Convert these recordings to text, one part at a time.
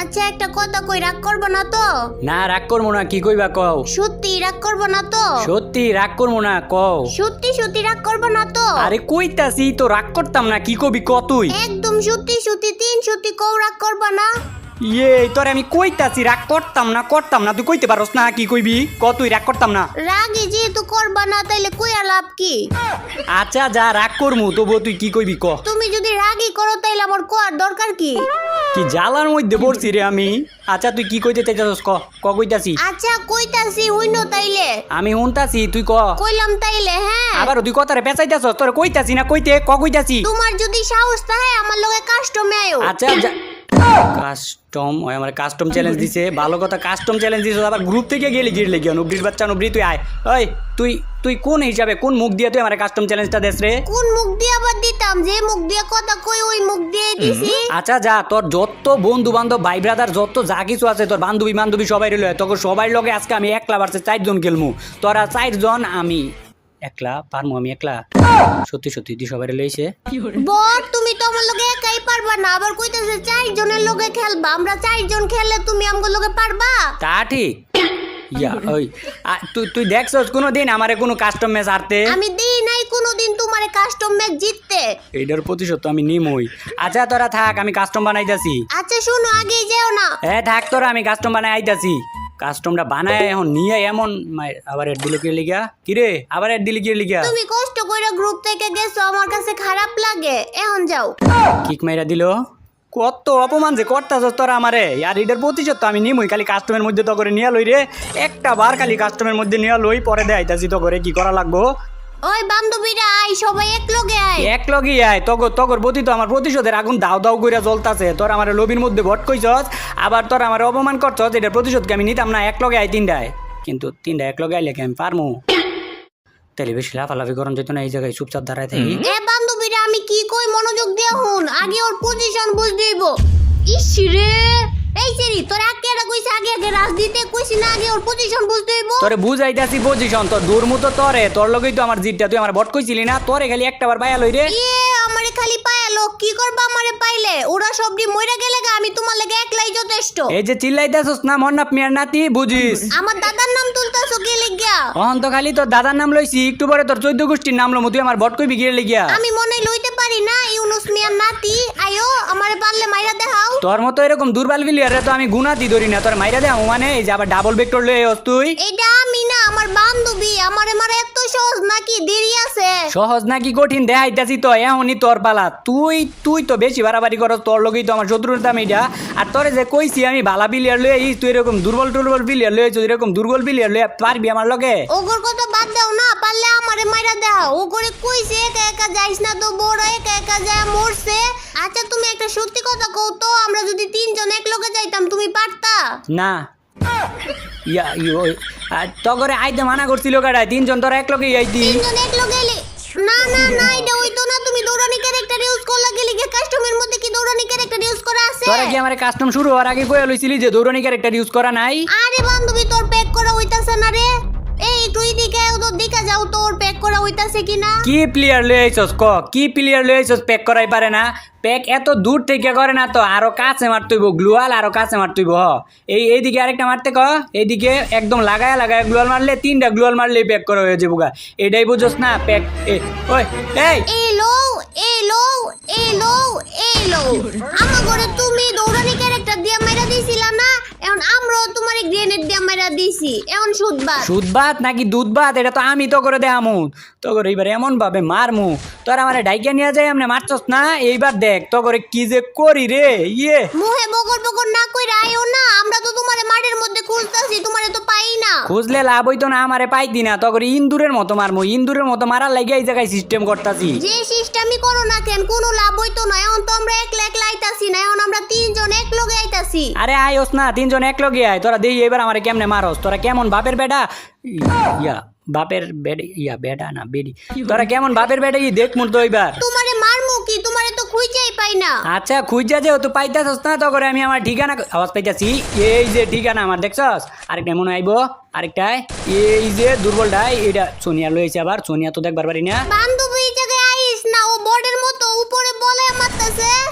আচ্ছা একটা কথা কই রাগ করব না তো? না রাগ করব না কি কইবা কও? সত্যি রাগ করব না তো? সত্যি রাগ করব না কও। সত্যি সত্যি রাগ করব না তো? আরে কইতাছি তো রাগ করতাম না কি কবি কতই একদম সত্যি সত্যি তিন সত্যি কও রাগ করব না? ইয়ে তোরে আমি কইতাছি রাগ করতাম না করতাম না। তুই কইতে পারস না কি কইবি? ক তুই রাগ করতাম না। রাগে যেহেতু করবা না তাইলে কইয়া লাভ কি? আচ্ছা যা রাগ করমু তবুও তুই কি কইবি ক। তুমি যদি রাগই করো তাইলে আমার কোয়ার দরকার কি? কি জ্বালার মধ্যে পড়ছি রে আমি? আচ্ছা তুই কি কইতে চাইতাছস ক? ক কইতাছি? আচ্ছা কইতাছি হইন তাইলে। আমি শুনতাছি তুই ক। কইলাম তাইলে হ্যাঁ। আবার তুই কথারে পেঁচাইতাছস তোরে কইতাছি না কইতে ক কইতাছি? তোমার যদি সাহস থাকে আমার লগে কাস্টমে আয়ো। আচ্ছা যা কাস্টম ওই আমার কাস্টম চ্যালেঞ্জ দিছে। ভালো কথা কাস্টম চ্যালেঞ্জ দিছে আবার গ্রুপ থেকে গেলি গিরলে গিয়ে নুবরির বাচ্চা নুবরি তুই আয়। ওই তুই তুই কোন হিসাবে কোন মুখ দিয়ে তুই আমার কাস্টম চ্যালেঞ্জটা দেস রে? কোন মুখ দিয়ে আবার দিতাম? যে মুখ দিয়ে কথা কই ওই মুখ দিয়ে দিছি। আচ্ছা যা তোর যত বন্ধু বান্ধব ভাই ব্রাদার যত যা কিছু আছে তোর বান্ধবী বান্ধবী সবাই রইল। তোকে সবাই লগে আজকে আমি একলা বাড়ছে চারজন খেলমু। তোরা চারজন আমি। একলা পারমু আমি একলা। সত্যি সত্যি তুই সবাই লইছে। বল তুমি তো আমার লগে একাই পারবা না আবার কইতেছে চারজনের লগে খেলবা আমরা চারজন খেললে তুমি আমগো লগে পারবা? তা ঠিক। ইয়া ওই তুই তুই দেখছস কোনো দিন আমারে কোনো কাস্টম ম্যাচ হারতে? আমি দিই নাই কোনোদিন তোমারে কাস্টম ম্যাচ জিততে। এইটার প্রতিশোধ তো আমি নিমই। আচ্ছা তোরা থাক আমি কাস্টম বানাইতাছি। আচ্ছা শুনো আগে যেও না। এ থাক তোরা আমি কাস্টম বানাই আইতাছি। কাস্টমটা বানায় এখন নিয়ে এমন আবার এড দিল কি লিগা? কিরে? আবার এড দিলি কি লিগা? তুমি কষ্ট কইরা গ্রুপ থেকে গেছো আমার কাছে খারাপ লাগে। এখন যাও। কিক মাইরা দিল? কত অপমান যে কর্তা তোরা আমারে। আর এটার প্রতিশোধ তো আমি নিমই খালি কাস্টমের মধ্যে তো করে নিয়ে লই রে। একটা বার খালি কাস্টমের মধ্যে নিয়ে লই পরে দেয় তা তো করে কি করা লাগবো? ওই বান্ধবীরা আই সবাই এক লগে আয়। এক লগি আয়। তগর তগর প্রতি তো আমার প্রতিশোধের আগুন দাও দাও কইরা জ্বলতাছে। তোর আমার লবির মধ্যে ভট কইছস আবার তোর আমার অপমান করছস এটার প্রতিশোধকে আমি নিতাম না এক লগে আয় তিনটায়। কিন্তু তিনটা এক লগে আইলে কি আমি পারমু? তাহলে বেশি লাফালাফি করন যেত না এই জায়গায় চুপচাপ দাঁড়ায় থাকি। এ বান্ধবীরা আমি কি কই মনোযোগ দিয়ে হুন? আগে ওর পজিশন বুঝ দিব। ইস রে! এই সেরি এটা কইছে আগে আগে রাজ দিতে কইছি না আগে ওর পজিশন তোরে বুঝাইতাছি পজিশন তোর দূর মতো তরে। তোর লগেই তো আমার জিতটা তুই আমার ভট কইছিলি না? তোরে খালি একটাবার বায়া লই রে। ইয়ে আমারে খালি পায়ালো কি করবা আমারে পাইলে? ওরা সবডি মইরা গেলে গা, আমি তোমার লাগে একলাই যথেষ্ট। এই যে চিল্লাইতাছস না মন্নাপ মিয়ার নাতি বুঝিস? আমার দাদার নাম তুলতাছো কে লিগিয়া অহন তো খালি তোর দাদার নাম লইছি একটু পরে তোর চোদ্দ গোষ্ঠীর নাম লমু তুই আমার ভট কইবি গিয়ে লিগিয়া। আমি মনে লইতে পারি না ইউনুস মিয়ার নাতি আয়ো আমারে পারলে মাইরা দেখাও। তোর মতো এরকম দুর্বল বিলিয়ারে তো আমি গুনাতি ধরি না তোর মাইরা দে মানে এই যে আবার ডাবল ভেক্টর লয়ে আস তুই। এইটা আমি না আমার বান্ধবী আমারে মারা এত সহজ নাকি দেরি আছে। সহজ নাকি কঠিন দেখাইতাছি তো এমনই তোর পালা। তুই তুই তো বেশি বাড়াবাড়ি করস তোর লগেই তো আমার শত্রুর দাম এইটা আর তোরে যে কইছি আমি ভালা বিলিয়ার লয়ে আইস তুই এরকম দুর্বল টুর্বল বিলিয়ার লয়ে আইছিস, এরকম দুর্বল বিলিয়ার লয়ে পারবি আমার লগে? ওগর কথা বাদ দাও না পারলে আমারে মাইরা দাও ও করে কইছে একা একা যাইস না তো বড় একা একা যায় মরছে। আচ্ছা তুমি একটা সত্যি কথা কও তো আমরা যদি তিনজন এক লগে যাইতাম তুমি পারতা? না। ইয়া ইয়ো আর তগরে আইতে মানা করছিল গাড়ায় তিনজন তোরা এক আইতি তিনজন এক লগে এলে। না না না এটা হইতো না তুমি দৌড়ানি ক্যারেক্টার ইউজ করলা গেলি গিয়ে কাস্টমের মধ্যে কি দৌড়ানি ক্যারেক্টার ইউজ করা আছে? তোরা কি আমার কাস্টম শুরু হওয়ার আগে কইয়া লইছিলি যে দৌড়নি ক্যারেক্টার ইউজ করা নাই? আরে বান্ধবী তোর যাও তোর প্যাক করা হইতাছে কিনা? কি প্লেয়ার লয়ে আইছস ক? কি প্লেয়ার লয়ে আইছস প্যাক করাই পারে না? প্যাক এত দূর থেকে করে না তো আরও কাছে মারতেইব গ্লুয়াল আরও কাছে মারতেইব হ। এই এইদিকে আরেকটা মারতে ক? এইদিকে একদম লাগায় লাগায় গ্লুয়াল মারলে তিনটা গ্লুয়াল মারলে প্যাক করা হয়ে যাব গা। এটাই বুঝোস না প্যাক এ ওই এই! এলো এলো এলো এলো। আমার ঘরে তুমি দৌড়ানি ক্যারেক্টার দিয়া মেরা দিছিলা না? এখন আমরাও তোমার গ্রেনেড দিয়া মেরা দিছি। এখন নাকি এটা তো আমি তো করে তো করে এইবার এমন ভাবে মারমু। তোর আমার ডাইকা নিয়ে যাই আমনে মারছস না? এইবার দেখ তো করে কি যে করি রে ইয়ে। মুহে বগর বগর না কইরা আইও না আমরা তো তোমারে মাঠের মধ্যে খুঁজতাছি তোমারে তো পাই না। খুঁজলে লাভ হইতো না আমারে পাইতি না। তো করে ইন্দুরের মতো মারমু ইন্দুরের মতো মারার লাগে এই জায়গায় সিস্টেম করতাছি। যে সিস্টেমই করো না কেন কোনো লাভ হইতো না। এখন তো আমরা একলা একলা আইতাছি না এখন আমরা তিনজন এক লগে আইতাছি। আরে আয়োস না তিনজন এক লগে আয় তোরা দেই এবার আমারে কেমনে মারস? তোরা কেমন বাপের বেটা? ইয়া বাপের বেডে ইয়া বেটা না বেডি। তোরা কেমন বাপের বেটা? ই দেখ মুর তো এবার। তোমারে মারমু কি? তোমারে তো খুঁজেই পাই না। আচ্ছা খুঁজা যেহেতু পাইতাছস না তো করে আমি আমার ঠিকানা আওয়াজ পাইতাছি। এই যে ঠিকানা আমার দেখছস? আরেকটা মনে আইবো আরেকটায়। এই যে দুর্বলটাই এটা সোনিয়া লইছে আবার সোনিয়া তো দেখবার পারি না। বান্ধবী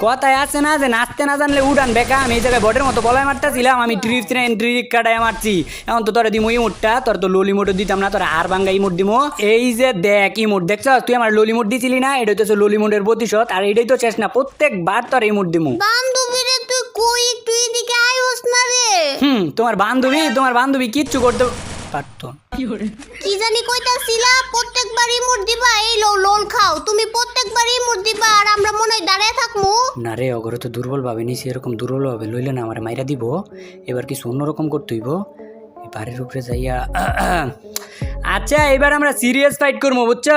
কথায় আছে না যে নাচতে না জানলে উড়ান বেকা। আমি এই জায়গায় বটের মতো বলায় মারতেছিলাম আমি ট্রিপ ট্রি কাটায় মারছি। এখন তো তোরা দিমু ইমোটটা তোর তো ললি মোটও দিতাম না তোর আর বাঙ্গা ইমোট দিমু। এই যে দেখ ইমোট দেখছ তুই আমার ললি মোট দিছিলি না? এটা হচ্ছে ললি মোটের প্রতিশোধ আর এটাই তো না। প্রত্যেকবার তোর ইমোট দিমু। বান্ধবীরে তুই কই? একটু এদিকে আইস না রে। হুম তোমার বান্ধবী তোমার বান্ধবী কিচ্ছু করতে পারতো। কি জানি কইতাছিলা প্রত্যেকবার ইমোট দিবা এই লো লোল খাও। তুমি প্রত্যেকবার ইমোট দিবা আর আমরা মনে হয় দাঁড়ায় থাকমু। না রে অগরে তো দুর্বল ভাবে নিছি এরকম দুর্বল ভাবে লইলে না আমার মাইরা দিব। এবার কিছু অন্যরকম করতে হইব। বাড়ির উপরে যাইয়া আচ্ছা এবার আমরা সিরিয়াস ফাইট করব বুঝছ?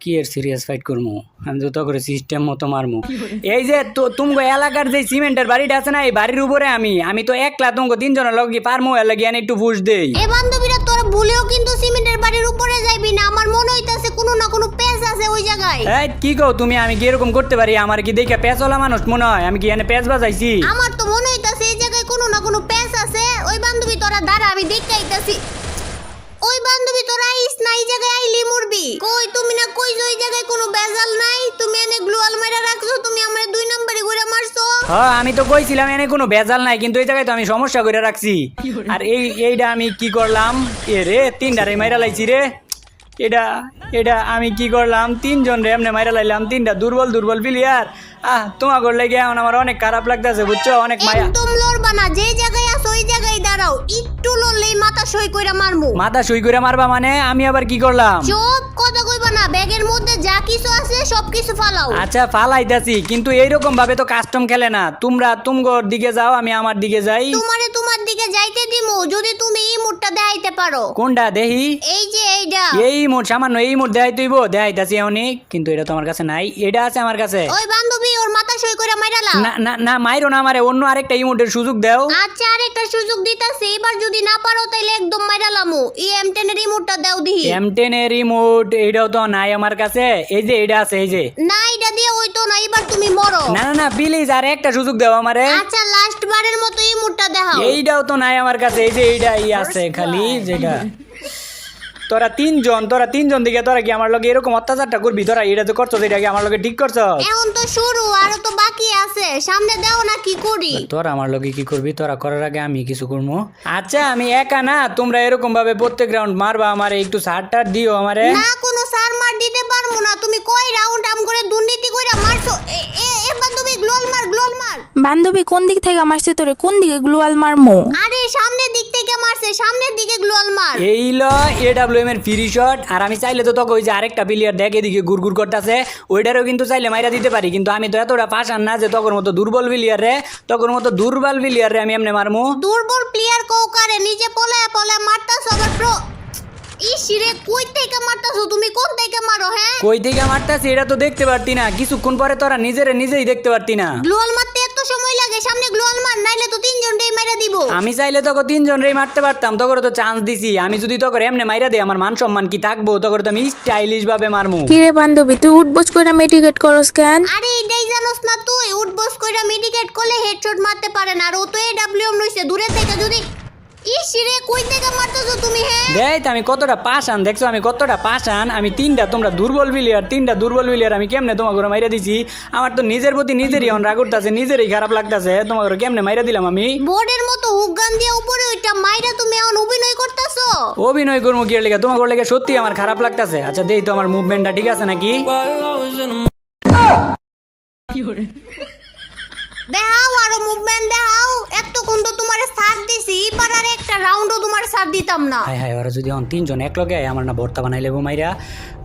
কি এর সিরিয়াস ফাইট করব? আমি তো করে সিস্টেম মতো মারমু এই যে তো তুমগো এলাকার যে সিমেন্টের বাড়িটা আছে না এই বাড়ির উপরে আমি আমি তো একলা তুমগো তিনজনের লগে পারমু এর লাগি একটু বুঝ দেই। এ বান্ধবীরা তোর ভুলেও কিন্তু সিমেন্টের বাড়ির উপরে যাইবি না। আমার মনে হইতাছে কোনো না কোনো পেজ আছে ওই জায়গায়। এই কি কও তুমি? আমি কি এরকম করতে পারি? আমার কি দেখে পেঁচলা মানুষ মনে হয়? আমি কি এনে পেঁচ বাজাইছি? আমার তো মনে হইতাছে এই জায়গায় কোনো না কোনো পেজ আছে। ওই বান্ধবী তোরা দাঁড়া আমি দেখতে আইতাছি। তোরা না এই জায়গায় আইলি মরবি। কই তুমি না কই ওই জায়গায় কোনো বেজাল নাই? তুমি এনে গ্লোয়াল মাইরা রাখছো তুমি আমার দুই নম্বরে ঘুরে মারছো। হ্যাঁ আমি তো কইছিলাম এনে কোনো বেজাল নাই কিন্তু এই জায়গায় তো আমি সমস্যা করে রাখছি। আর এই এইটা আমি কি করলাম? এ রে তিনটা রে মাইরা লাইছি রে। এটা এটা আমি কি করলাম? তিনজন রে এমনি মাইরা লাইলাম। তিনটা দুর্বল দুর্বল প্লেয়ার আহ তোমার করলে গিয়ে এখন আমার অনেক খারাপ লাগতেছে বুঝছ? অনেক মায়া। একদম লড়বা না যে জায়গায় আছো ওই জায়গায় দাঁড়াও। একটু লড়লেই মাথা সই কইরা মারমু। মাথা সই করে মারবা মানে আমি আবার কি করলাম? চুপ কথা কইবা না ব্যাগের মধ্যে যা কিছু আছে সব কিছু ফালাও। আচ্ছা ফালাইতাছি কিন্তু এইরকম ভাবে তো কাস্টম খেলে না। তোমরা তুমগোর দিকে যাও আমি আমার দিকে যাই। তোমারে তোমার দিকে যাইতে দিমু। যদি তুমি এই দেখাইতে পারো। কোনটা দেখি এই যে এইটা এই মোট সামান্য এই মোট দেখাই তুইব দেখাইতাছি অনেক কিন্তু এটা তো আমার কাছে নাই এটা আছে আমার কাছে। ওই বান্ধবী ওর মাথা সই করে মাইরালা না না না মাইরো না আমারে অন্য আরেকটা ইমোটের সুযোগ দাও। আচ্ছা আরেকটা সুযোগ দিতাছি এবার যদি না পারো তাইলে একদম মাইরালামু ই এম টেন এর রিমোটটা দাও দিহি। এম টেন এর রিমোট এইটাও তো নাই আমার কাছে। এই যে এটা আছে এই যে। না এটা দিয়ে ওই তো না এবার তুমি মরো। না না না প্লিজ আর একটা সুযোগ দাও আমারে। আচ্ছা বারের মতো এই মুডটা দেখাও। এইটাও তো নাই আমার কাছে এই যে এইটাই আছে খালি যেটা। তোরা তিনজন তোরা তিনজন দিকে তোরা কি আমার লগে এরকম অত্যাচারটা করবি? তোরা এটা তো করছ এটা কি আমার লগে ঠিক করছ? এখন তো শুরু আরও তো বাকি আছে। সামনে দাও না কি করি। তোরা আমার লগে কি করবি? তোরা করার আগে আমি কিছু করব। আচ্ছা আমি একা না তোমরা এরকম ভাবে প্রত্যেক রাউন্ড মারবা আমারে একটু সার টার দিও আমারে। না কোনো সার মার দিতে পারব না। তুমি কয় রাউন্ড আম করে দুর্নীতি কইরা মারছো? মার বান্ধবী কোন দিক থেকে মারছে তোরে? কোন দিকে গ্লোয়াল মারমো? আরে সামনের দিক থেকে মারছে সামনের দিকে গ্লোল মার। এই ল এডাব্লিউএম এর ফ্রি শট আর আমি চাইলে তো তোকে ওই যে আরেকটা প্লেয়ার দেখ এদিকে গুড়গুড় করতেছে। ওইটারও কিন্তু চাইলে মাইরা দিতে পারি কিন্তু আমি তো এতটা পাশান না যে তখন মতো দুর্বল প্লেয়ার রে তখন মতো দুর্বল প্লেয়ার রে আমি এমনি মারমু। দুর্বল প্লেয়ার কৌকারে নিজে পলায় পলায় মারতাছো আবার প্রো ইসিরে কই থেকে মারতাছো? তুমি কোন থেকে মারো হ্যাঁ? কই থেকে মারতাছি এটা তো দেখতে পারতি না। কিছুক্ষণ পরে তোরা নিজেরে নিজেই দেখতে পারতি না। গ্লোয়াল মারতে লাগে সামনে গ্লোয়াল মার নাইলে তো তিনজনটাই মাইরা দিব। আমি চাইলে তোকে তিনজন মারতে পারতাম তোকে তো চান্স দিছি। আমি যদি তোকে এমনি মাইরা দেই আমার মান সম্মান কি থাকব? তোকে তো আমি স্টাইলিশ ভাবে মারমু। কিরে বান্ধবী তুই উঠবস কইরা মেডিকেট করস কেন? আরে এটাই জানোস না তুই উঠবস কইরা মেডিকেট করলে হেডশট মারতে পারে না আর ও তো এডব্লিউএম রইছে দূরে থেকে যদি ইসিরে কই থেকে মারতাছো তুমি হ্যাঁ? দেখ আমি কতটা পাশান দেখছ আমি কতটা পাশান আমি তিনটা তোমরা দুর্বল প্লেয়ার তিনটা দুর্বল প্লেয়ার আমি কেমনে তোমাকে মাইরা দিছি? আমার তো নিজের প্রতি নিজেরই অন রাগ উঠতেছে নিজেরই খারাপ লাগতেছে তোমাকে কেমনে মাইরা দিলাম আমি? বোর্ডের মতো হুগান দিয়ে উপরে ওইটা মাইরা তুমি এখন অভিনয় করতেছো? অভিনয় করব কি লেগে? তোমাকে লেগে সত্যি আমার খারাপ লাগতেছে? আচ্ছা দেই তো আমার মুভমেন্টটা ঠিক আছে নাকি? দেখাও আরও মুভমেন্ট সাথ দিছি আর একটা রাউন্ডও তোমার সাথ দিতাম না। হায় হায় ওরা যদি এখন তিনজন এক লগে আমার না ভর্তা বানাই লেবো মাইরা।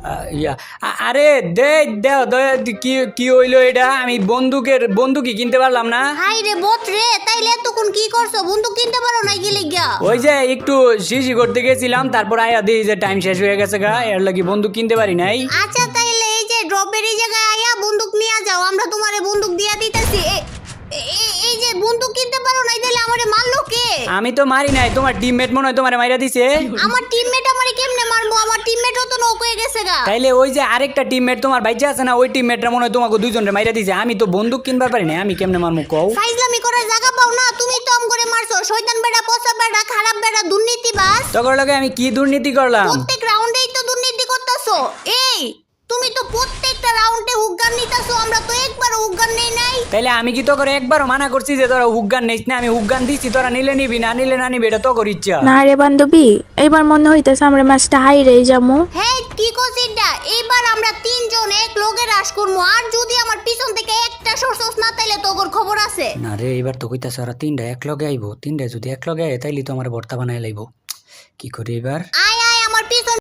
আহ, ইয়া আ- আরে দে দেও দে- কি কি হইল এটা? আমি বন্দুকের বন্দুকই কিনতে পারলাম না। হাই রে বোত রে তাইলে এতক্ষণ কি করছ? বন্দুক কিনতে পারো না গেলে গিয়া ওই যে একটু শিশি করতে গেছিলাম তারপর আয়া দিই যে টাইম শেষ হয়ে গেছে গা এর লাগি বন্দুক কিনতে পারি নাই। আচ্ছা তাইলে এই যে ড্রপের এই জায়গায় আয়া বন্দুক নিয়ে যাও আমরা তোমারে বন্দুক দিয়া দিতেছি। এ- বন্দুক কিনতে পারো না তাইলে আমারে মারলো কে? আমি তো মারি নাই তোমার টিমমেট মনে হয় তোমার মাইরা দিছে। আমার টিমমেট আমারে কেমনে মারবো? আমার টিমমেটও তো নৌক হয়ে গেছে গা। তাইলে ওই যে আরেকটা টিমমেট তোমার আছে না ওই টিমমেটরা মনে হয় তোমাকে মাইরা দিছে। আমি তো বন্দুক কিনবার পারি না আমি কেমনে মারমু কও? ফাইজলামি করার জায়গা পাও না তুমি তো আম করে মারছো। শয়তান বেড়া পচা বেড়া খারাপ বেড়া দুর্নীতিবাজ তখন লগে আমি কি দুর্নীতি করলাম? প্রত্যেক রাউন্ডেই তো দুর্নীতি করতেছো। এই তুমি তো প্রত্যেকটা রাউন্ডে নিতাছো আমরা তো একবারও নেই নাই। তাইলে আমি কি তো করে একবারও মানা করছি যে তোরা নিস না? আমি দিচ্ছি তোরা নিলে নিবি না নিলে না নিবি এটা তো কর ইচ্ছা। না রে বান্ধবী এবার মনে হইতেছে আমরা ম্যাচটা হাইরে হ্যাঁ কি এবার আমরা তিনজন এক লোকে রাস করব আর যদি আমার পিছন থেকে একটা সরসস না তাইলে তোর খবর আছে। না রে এবার তো কইতাছে ওরা তিনটা এক লগে আইবো। তিনটা যদি এক লগে আয় তাইলে তো আমার ভর্তা বানাই লাইব। কি করি এবার আয় আয় আমার পিছন